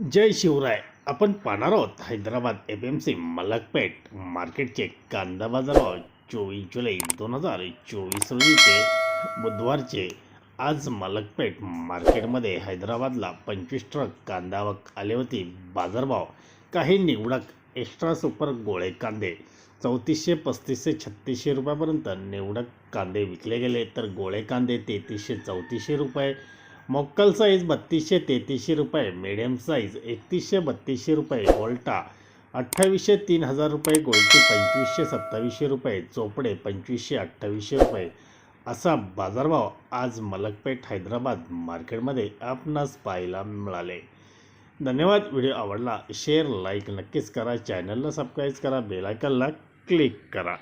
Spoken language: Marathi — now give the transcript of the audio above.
जय शिवराय. आपण पाहणार आहोत Hyderabad F M C Malakpet मार्केटचे कांदा बाजारभाव चोवीस जुलै दोन हजार चोवीस रोजीचे बुधवारचे. आज मलकपेठ मार्केटमध्ये हैदराबादला पंचवीस ट्रक कांदा आले होते. बाजारभाव काही निवडक एक्स्ट्रा सुपर गोळे कांदे. चौतीसशे पस्तीसशे छत्तीसशे रुपयापर्यंत निवडक कांदे विकले गेले. तर गोळे कांदे तेहतीसशे चौतीसशे रुपये. मोक्कल साईज बत्तीसशे तेहतीसशे रुपये मिडियम साईज एकतीसशे बत्तीसशे रुपये गोल्टा अठ्ठावीसशे तीन हजार रुपये गोल्टी पंचवीसशे सत्तावीसशे रुपये चोपडे पंचवीसशे अठ्ठावीसशे रुपये. असा बाजारभाव आज मलकपेठ हैदराबाद मार्केटमध्ये आपणास पाहायला मिळाले. धन्यवाद. व्हिडिओ आवडला शेअर लाईक नक्कीच करा. चॅनलला सबस्क्राईब करा. बेलायकनला क्लिक करा.